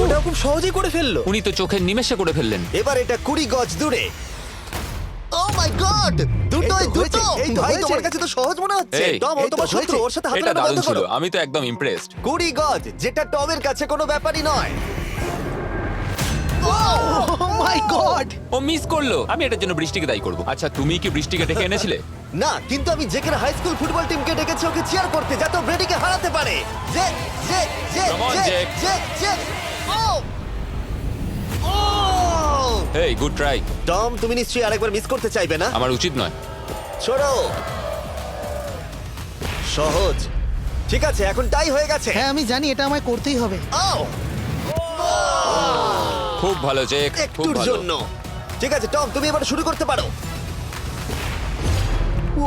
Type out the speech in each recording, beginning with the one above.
ওটা খুব সহজেই করে ফেলল। উনি তো চোখের নিমেষে করে ফেললেন। এবার এটা কুড়ি গজ দূরে। Oh my God! দুটোই দুটো! এই ভাই তোমার কাছে তো সহজ মনে হচ্ছে। এই, টম ও এই তো তোমার শত্রু হয়েছে। ওর সাথে হাত এটা মেলানো দারুণ বন্ধ ছিল করো। আমি তো একদম ইমপ্রেসড কুড়ি গজ যেটা টমের কাছে কোনো ব্যাপারই নয়। ও মাই গড! ও মিস করল। আমি এটার জন্য বৃষ্টিকে দায়ী করব। আচ্ছা তুমি কি বৃষ্টিকে ডেকে এনেছিলে? না কিন্তু আমি জেকের হাই স্কুল ফুটবল টিমকে ডেকেছি ওকে চিয়ার করতে যাতে ও ব্রেডিকে হারাতে পারে। Come on, Jake. Oh oh hey good try Tom তুমি নিশ্চয়ই আরেকবার মিস করতে চাইবে না? আমার উচিত নয়। ছোড়ো সহজ। ঠিক আছে এখন টাই হয়ে গেছে। হ্যাঁ আমি জানি এটা আমায় করতেই হবে। ও খুব ভালো জেক খুব একটুর ভালো। জন্য। ঠিক আছে টম তুমি এবার শুরু করতে পারো। ও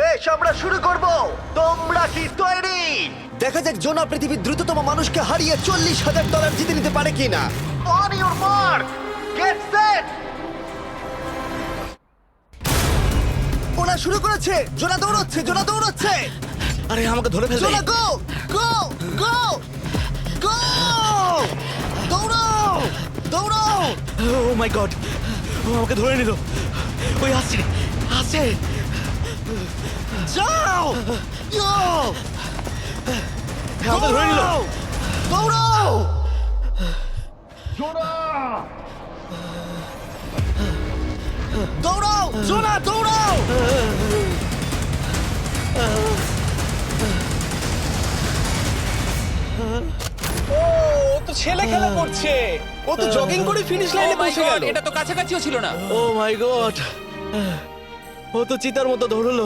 বেশ আমরা শুরু করব। তোমরা কি তৈরি? দেখা যাক জোনা পৃথিবীর দ্রুততম মানুষকে হারিয়ে চল্লিশ হাজার ডলার জিতে নিতে পারে কিনা। On your mark get set ওরা শুরু করেছে। জোনা দৌড়চ্ছে জোনা দৌড়চ্ছে। আরে আমাকে ধরে ফেলবে। জোনা গো গো গো গো দৌড়াও দৌড়াও ও মাই গড ও আমাকে ধরে নিল। ওই আসছে আসছে। যাও! আমাদের হয়ে নিল। দৌড়াও! জোনা দৌড়াও! জোনা দৌড়াও! ও তো ছেলে খেলা করছে। ও তো জগিং করে ফিনিশ লাইনে বসে গেল। এটা তো কাছাকাছিও ছিল না। ও মাই গড ও তো চিতার মতো ধরলো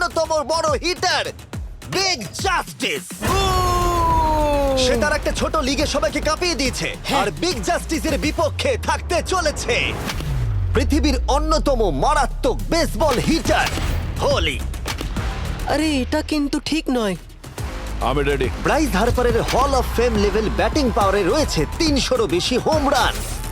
অন্যতম বড় হিটার বিগ জাস্টিস। সে তার একটা ছোট লিগে সবাইকে কাঁপিয়ে দিয়েছে আর বিগ জাস্টিসের বিপক্ষে থাকতে চলেছে। পৃথিবীর অন্যতম মারাত্মক বেসবল হিটার হোলি আরে এটা কিন্তু ঠিক নয়। আমি ready Bryce হার্পারের hall of fame level batting পাওয়ারে রয়েছে তিনশোরও বেশি হোম রান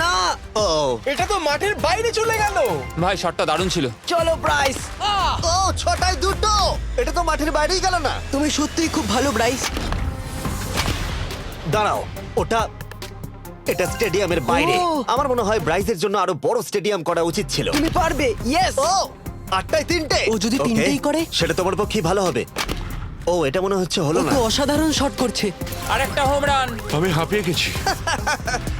না। ও। এটা তো মাঠের বাইরে চলে গেল। ভাই শটটা দারুণ ছিল। চলো ব্রাইস ও ছটায় দুটো। এটা তো মাঠের বাইরেই গেল না। তুমি সত্যিই খুব ভালো ব্রাইস দাঁড়াও ওটা এটা স্টেডিয়ামের বাইরে। ও। আমার মনে হয় ব্রাইজের জন্য আরও বড় স্টেডিয়াম করা উচিত ছিল। তুমি পারবে ইয়েস ও আটটায় তিনটে। ও যদি Okay, তিনটেই করে? সেটা তোমার পক্ষে ভালো হবে। ও এটা মনে হচ্ছে হলো না। তো অসাধারণ শট করছে। আর একটা হোম রান আমি হাঁপিয়ে গেছি।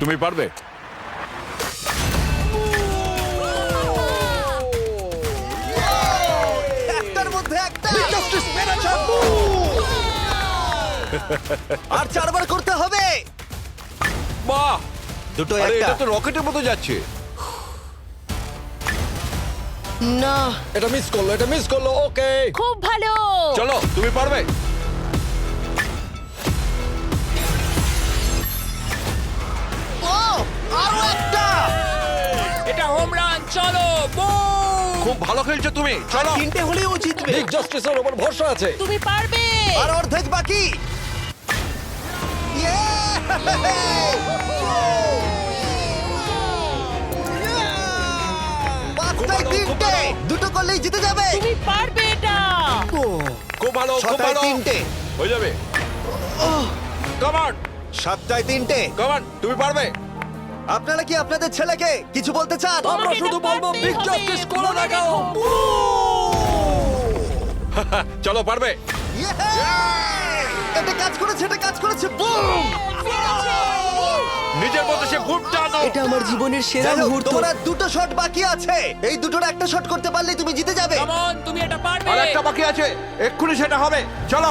তুমি পারবে। একটার মধ্যে একটা। আর চারবার করতে হবে। বাহ! দুটো আরে একটা। এটা তো রকেটের মতো যাচ্ছে। না। এটা মিস করল এটা মিস করল ওকে খুব ভালো। চলো তুমি পারবে। খুব ভালো খেলছো তুমি। চলো। তিনটে হলেও ও জিতবে। বিগ জাস্টিসের উপর ভরসা আছে। তুমি পারবে। আর অর্ধেক বাকি। পাঁচটায় তিনটে। দুটো করলেই জিতে যাবে। তুমি পারবে এটা। খুব ভালো খুব ভালো। তিনটে। হয়ে যাবে। কমান সাতটায় তিনটে। কমান তুমি পারবে। আপনারা কি আপনাদের ছেলেকে কিছু বলতে চান? আমরা শুধু বলব বিগ জাস্টিস করে দেখাও চলো পারবে? Yeah! এটা কাজ করেছে এটা কাজ করেছে বুম নিজের মতো সে খুব টানো এটা আমার জীবনের সেরা মুহূর্ত। তোমার আর দুটো শট বাকি আছে। এই দুটোর একটা শট করতে পারলে তুমি জিতে যাবে। Come তুমি এটা পারবে। আর একটা বাকি আছে। এক্ষুনি সেটা হবে। চলো।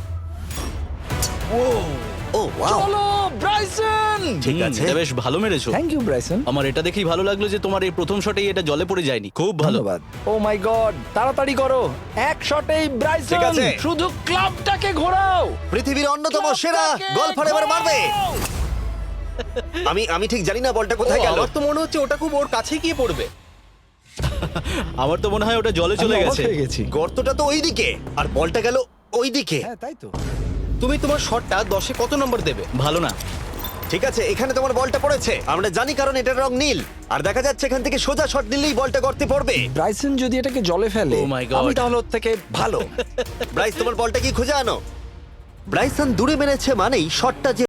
ও ওয়াও চলো ব্রাইসন! ঠিক আছে। এটা বেশ ভালো মেরেছো। Thank you Bryson. আমার এটা দেখেই ভালো লাগল যে তোমার এই প্রথম শটেই এটা জলে পড়ে যায়নি। খুব ভালো। ধন্যবাদ। ও মাই গড তাড়াতাড়ি করো। এক শটেই ব্রাইসন আছে। শুধু ক্লাবটাকে ঘোরাও। পৃথিবীর অন্যতম সেরা গলফার এবার মারবে। আমি আমি ঠিক জানি না বলটা কোথায় গেল। আমার তো মনে হচ্ছে ওটা খুব ওর কাছে গিয়ে পড়বে। আমার তো মনে হয় ওটা জলে চলে আমি অবাক গেছে। হয়ে গেছি। গর্তটা তো ওইদিকে আর বলটা গেল ওইদিকে। হ্যাঁ তাই তো। তুমি তোমার শটটা দশে কত নম্বর দেবে? ভালো না। ঠিক আছে এখানে তোমার বলটা পড়েছে। আমরা জানি কারণ এটার রং নীল। আর দেখা যাচ্ছে এখান থেকে সোজা শট নিলেই বলটা গর্তে পড়বে। ব্রাইসন যদি এটাকে জলে ফেলে Oh my God. আমি তাহলে ওর থেকে ভালো। ব্রাইস তোমার বলটা কি খুঁজে আনো? ব্রাইসন দূরে মেরেছে মানেই শটটা যে